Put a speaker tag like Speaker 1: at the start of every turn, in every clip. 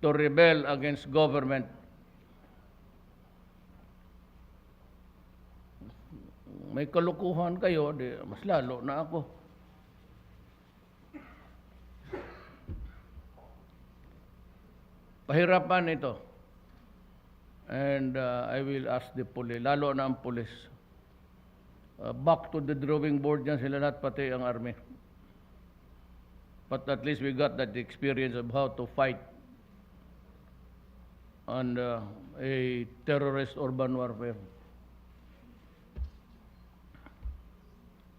Speaker 1: to rebel against government. May kalukuhan kayo, di, mas lalo na ako. Pahirapan ito. And uh, I will ask the police, lalo na ang police. Uh, back to the drawing board yan sila lahat, pati ang army. But at least we got that experience of how to fight on uh, a terrorist urban warfare.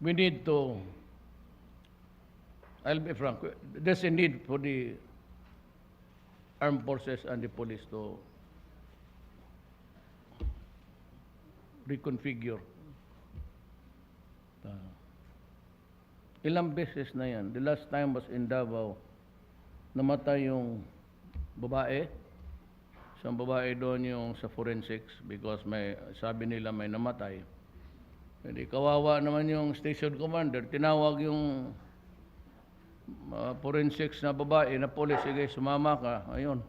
Speaker 1: We need to, I'll be frank, there's a need for the armed forces and the police to reconfigure. Uh, ilang beses na yan. The last time was in Davao. Namatay yung babae. Isang babae doon yung sa forensics because may sabi nila may namatay. Hindi kawawa naman yung station commander. Tinawag yung uh, forensics na babae na police, sige, sumama ka. Ayun.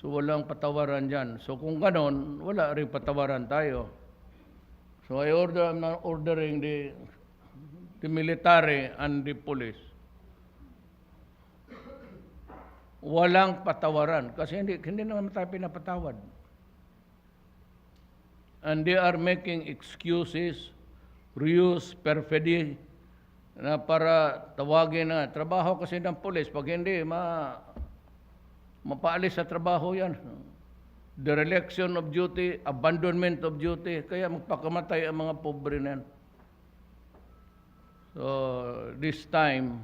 Speaker 1: So walang patawaran dyan. So kung ganon, wala rin patawaran tayo. So I order, I'm not ordering the, the military and the police. Walang patawaran. Kasi hindi, hindi naman tayo pinapatawad. And they are making excuses, ruse, perfidy, na para tawagin na trabaho kasi ng pulis. Pag hindi, ma, mapaalis sa trabaho yan. Dereliction of duty, abandonment of duty, kaya magpakamatay ang mga pobre na yan. So, this time,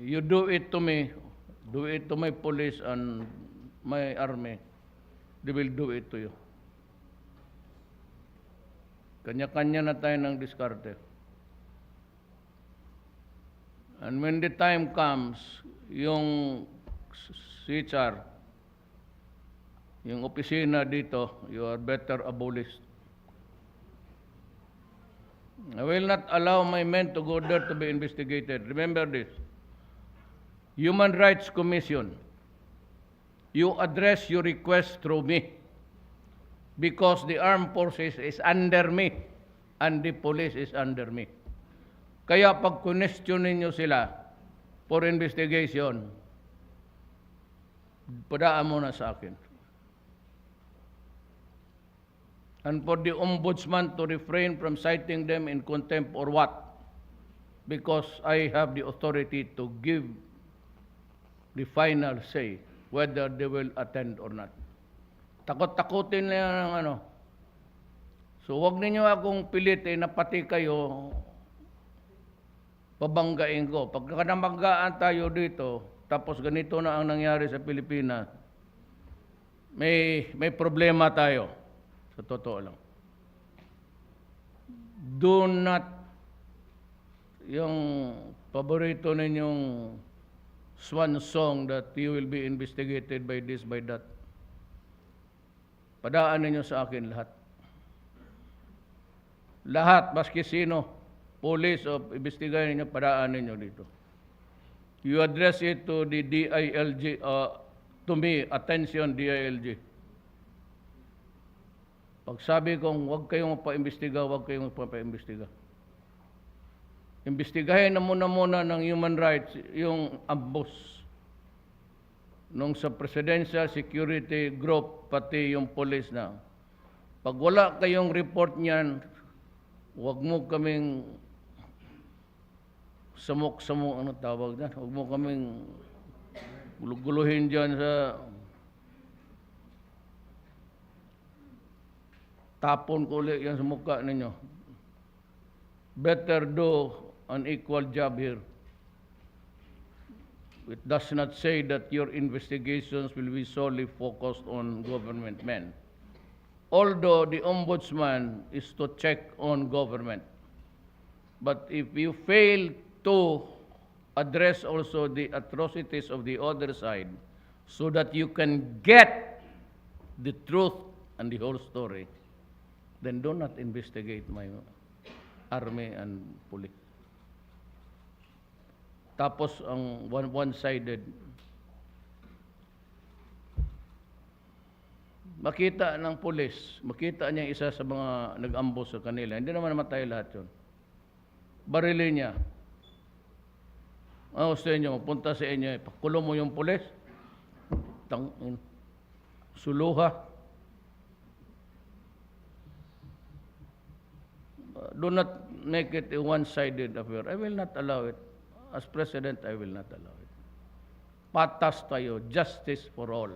Speaker 1: you do it to me, do it to my police and my army, they will do it to you. Kanya-kanya na tayo ng diskarte. And when the time comes, yung CHR, yung opisina dito, you are better abolished. I will not allow my men to go there to be investigated. Remember this. Human Rights Commission, you address your request through me because the armed forces is under me and the police is under me. Kaya pag question ninyo sila for investigation, padaan mo na sa akin. And for the ombudsman to refrain from citing them in contempt or what? Because I have the authority to give the final say whether they will attend or not. Takot-takutin na yan ng ano. So wag ninyo akong pilitin na pati kayo babanggain ko. Pagka namanggaan tayo dito, tapos ganito na ang nangyari sa Pilipinas, may, may problema tayo. Sa totoo lang. Do not yung paborito ninyong swan song that you will be investigated by this, by that. Padaan ninyo sa akin lahat. Lahat, maski sino, police o imbestigahan ninyo, padaan ninyo dito. You address it to the DILG, uh, to me, attention DILG. Pag sabi kong huwag kayong magpa-imbestiga, huwag kayong magpa-imbestiga. Imbestigahin na muna muna ng human rights yung ambos nung sa Presidential Security Group, pati yung police na. Pag wala kayong report niyan, huwag mo kaming samok-samok, ano tawag na, huwag mo kaming guluhin dyan sa tapon ko ulit yan sa mukha ninyo. Better do an equal job here. It does not say that your investigations will be solely focused on government men. Although the ombudsman is to check on government. But if you fail to address also the atrocities of the other side so that you can get the truth and the whole story, then do not investigate my army and police. Tapos ang one- one-sided. Makita ng pulis, makita niya isa sa mga nag-ambos sa kanila. Hindi naman namatay lahat yun. Barili niya. Ang gusto niyo, punta sa inyo, pakulo mo yung pulis. Tang, suluha. Uh, do not make it a one-sided affair. I will not allow it. As president, I will not allow it. Patas tayo, justice for all.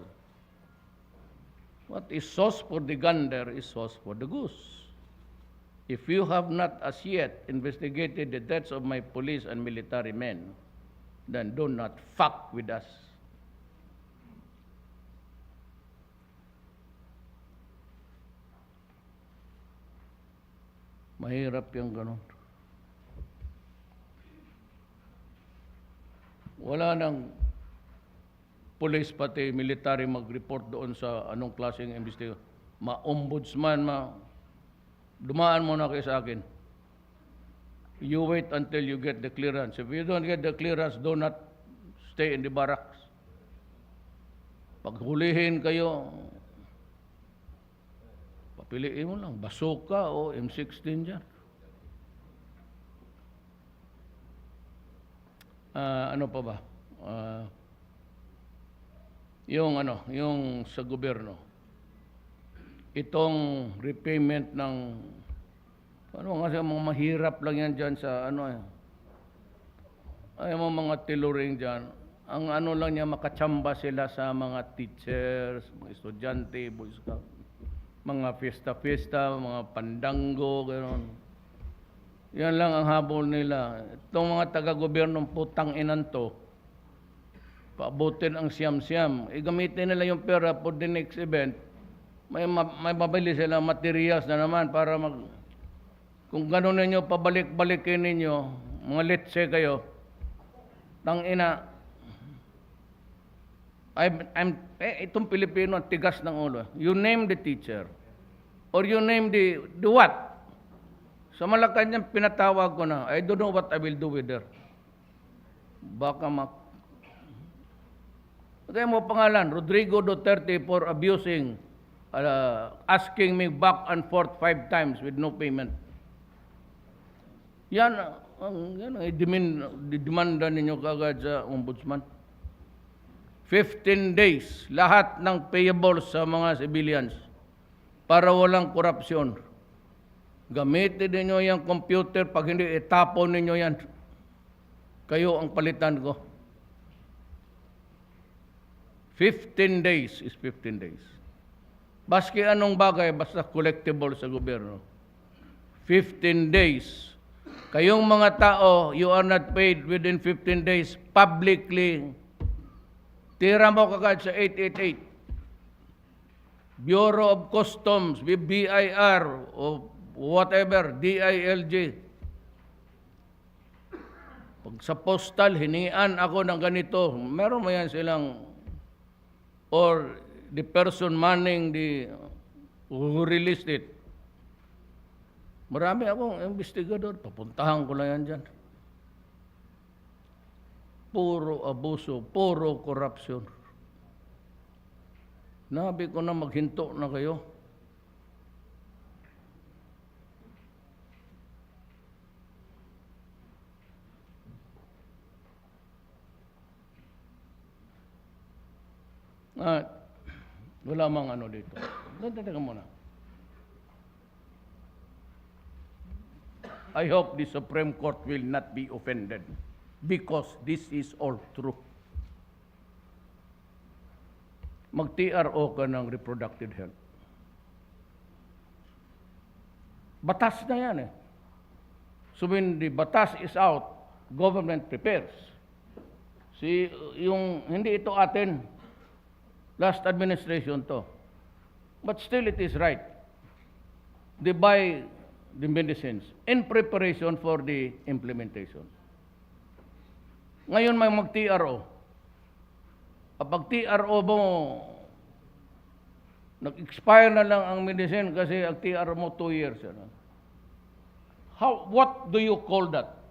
Speaker 1: What is sauce for the gander is sauce for the goose. If you have not as yet investigated the deaths of my police and military men, then do not fuck with us. Mahirap yung ganun. Wala nang police pati military mag-report doon sa anong klaseng investigasyon. Ma-ombudsman, ma... Dumaan mo na kayo sa akin. You wait until you get the clearance. If you don't get the clearance, do not stay in the barracks. Pag hulihin kayo, papiliin mo lang, basuka o M16 dyan. Ah, ano pa ba? Ah, yung ano, yung sa gobyerno. Itong repayment ng ano kasi mga mahirap lang yan dyan sa ano eh. Ay mga mga tiluring dyan. Ang ano lang niya makachamba sila sa mga teachers, mga estudyante, boy scout. Mga fiesta-fiesta, mga pandango, gano'n. Yan lang ang habol nila. Itong mga taga-gobyernong putang inan to, paabutin ang siyam-siyam. Igamitin nila yung pera for the next event. May, ma- may mabili sila materials na naman para mag... Kung gano'n ninyo, pabalik-balikin ninyo, mga letse kayo, tang ina, I'm, I'm, eh, itong Pilipino, tigas ng ulo. You name the teacher. Or you name the, the what? Sa Malacanang, pinatawag ko na, I don't know what I will do with her. Baka mak... Kaya mo pangalan, Rodrigo Duterte for abusing, uh, asking me back and forth five times with no payment. Yan, ang yan, ang i-demand- didemanda ninyo kagad sa ombudsman. 15 days, lahat ng payables sa mga civilians para walang korupsyon. Gamitin ninyo yung computer, pag hindi, itapon ninyo yan. Kayo ang palitan ko. 15 days is 15 days. Baski anong bagay, basta collectible sa gobyerno. 15 days. Kayong mga tao, you are not paid within 15 days publicly. Tira mo kagad sa 888. Bureau of Customs, BIR, o whatever, DILG. Pag sa postal, hinian ako ng ganito, meron mo yan silang, or the person manning the, who released it. Marami akong investigador, papuntahan ko lang yan dyan. Puro abuso, puro korupsyon. Nabi ko na maghinto na kayo. Ah, wala mang ano dito. Dada ka muna. I hope the Supreme Court will not be offended because this is all true. Mag-TRO ka ng reproductive health. Batas na yan eh. So when the batas is out, government prepares. Si, yung, hindi ito atin. Last administration to. But still it is right. They buy the medicines in preparation for the implementation. Ngayon may mag-TRO. Kapag TRO mo, nag-expire na lang ang medicine kasi ang TRO mo 2 years. Ano? How, what do you call that?